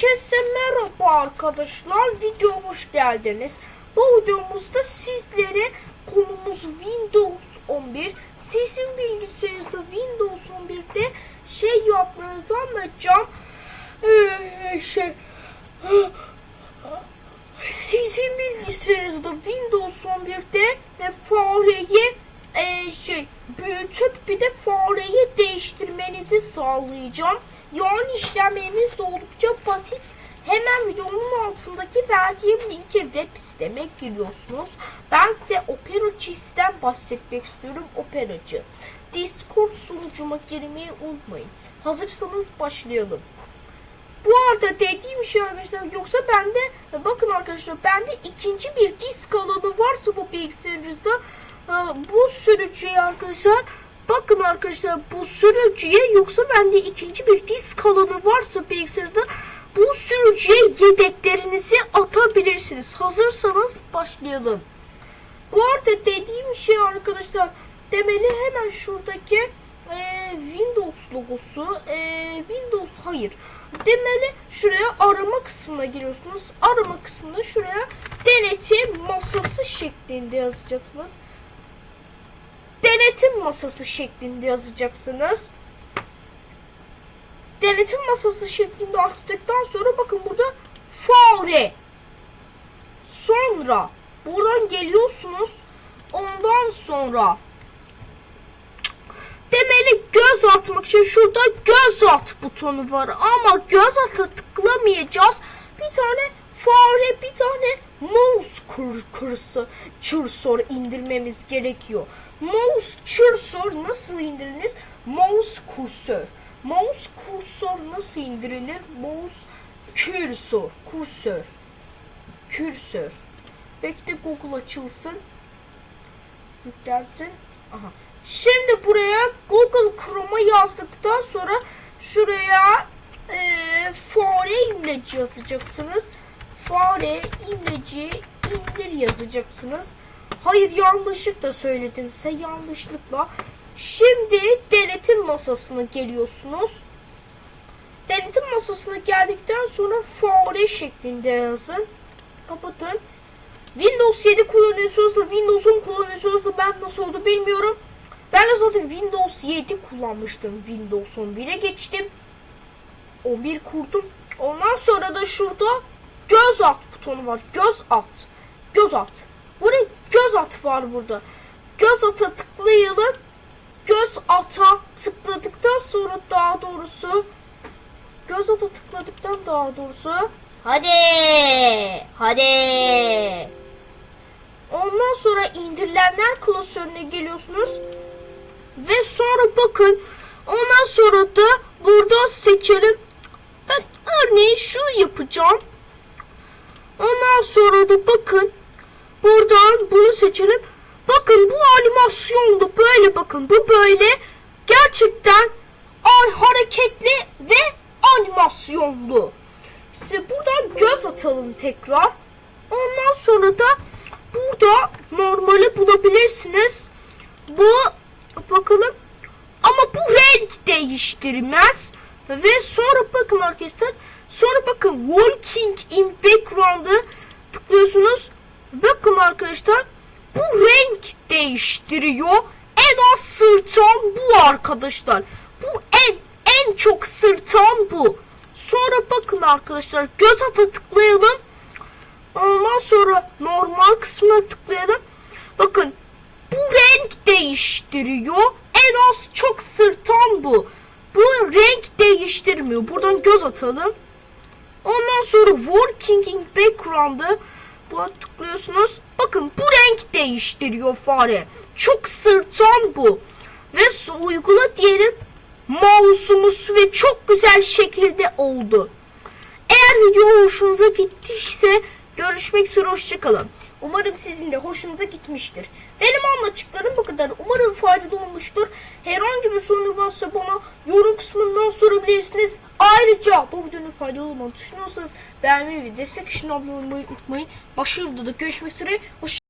Herkese merhaba arkadaşlar. Video hoş geldiniz. Bu videomuzda sizlere konumuz Windows 11. Sizin bilgisayarınızda Windows 11'de şey yapmanızı anlatacağım. Ee, şey sizin bilgisayarınızda Windows 11'de ve fareyi e, şey büyütüp bir de fareyi değiştirmenizi sağlayacağım. Yani işlemlerimiz de oldukça basit. Hemen videonun altındaki verdiğim linke web siteme giriyorsunuz. Ben size Operacı'dan bahsetmek istiyorum. Operacı. Discord sunucuma girmeyi unutmayın. Hazırsanız başlayalım. Bu arada dediğim şey arkadaşlar yoksa bende bakın arkadaşlar bende ikinci bir disk alanı varsa bu bilgisayarınızda bu sürücüye arkadaşlar bakın arkadaşlar bu sürücüye yoksa bende ikinci bir disk alanı varsa bilgisayarınızda bu sürücüye yedeklerinizi atabilirsiniz. Hazırsanız başlayalım. Bu arada dediğim şey arkadaşlar demeli hemen şuradaki e, Windows logosu e, Windows hayır demeli şuraya arama kısmına giriyorsunuz arama kısmına şuraya denetim masası şeklinde yazacaksınız denetim masası şeklinde yazacaksınız. Denetim masası şeklinde attıktan sonra bakın burada fare. Sonra buradan geliyorsunuz. Ondan sonra Demeli göz atmak için şurada göz at butonu var. Ama göz ata tıklamayacağız. Bir tane fare, bir tane mouse kur kursu cursor indirmemiz gerekiyor. Mouse cursor nasıl indiriniz? Mouse kursör. Mouse kursor nasıl indirilir? Mouse cursor, kursör. Kürsör. Bekle Google açılsın. Yüklensin. Aha. Şimdi buraya Google Chrome'a yazdıktan sonra şuraya e, imleci yazacaksınız. Fare imleci indir yazacaksınız. Hayır yanlışlıkla söyledim size yanlışlıkla. Şimdi denetim masasına geliyorsunuz. Denetim masasına geldikten sonra fare şeklinde yazın. Kapatın. Windows 7 kullanıyorsunuz da Windows 10 kullanıyorsunuz da ben nasıl oldu bilmiyorum. Ben de zaten Windows 7 kullanmıştım. Windows 11'e geçtim. 11 kurdum. Ondan sonra da şurada göz at butonu var. Göz at. Göz at. Burada göz at var burada. Göz ata tıklayalım. Göz ata tıkladıktan sonra daha doğrusu göz ata tıkladıktan daha doğrusu hadi hadi Ondan sonra indirilenler klasörüne geliyorsunuz. Ve sonra bakın ondan sonra da burada seçelim. Ben örneğin şu yapacağım. Ondan sonra da bakın buradan bunu seçelim. Bakın bu animasyondu böyle bakın bu böyle gerçekten hareketli ve animasyonlu. Size buradan göz atalım tekrar. Ondan sonra da burada normali bulabilirsiniz. Bu bakalım ama bu renk değiştirmez. Ve sonra bakın arkadaşlar sonra bakın walking in background'ı tıklıyorsunuz. Bakın arkadaşlar bu renk değiştiriyor. En az sırtan bu arkadaşlar. Bu en en çok sırtan bu. Sonra bakın arkadaşlar göz ata tıklayalım. Ondan sonra normal kısmına tıklayalım. Bakın bu renk değiştiriyor. En az çok sırtan bu. Bu renk değiştirmiyor. Buradan göz atalım. Ondan sonra working in background'ı buna tıklıyorsunuz. Bakın bu renk değiştiriyor fare. Çok sırtan bu. Ve uygula diyelim mouse'umuz ve çok güzel şekilde oldu. Eğer video hoşunuza gittiyse görüşmek üzere hoşçakalın. Umarım sizin de hoşunuza gitmiştir. Benim anlattıklarım bu kadar. Umarım faydalı olmuştur. Herhangi bir sorun varsa bana yorum kısmından sorabilirsiniz. Ayrıca bu videonun faydalı olmadığını düşünüyorsanız beğenmeyi ve destek için abone olmayı unutmayın. Başka videoda görüşmek üzere. Hoşçakalın.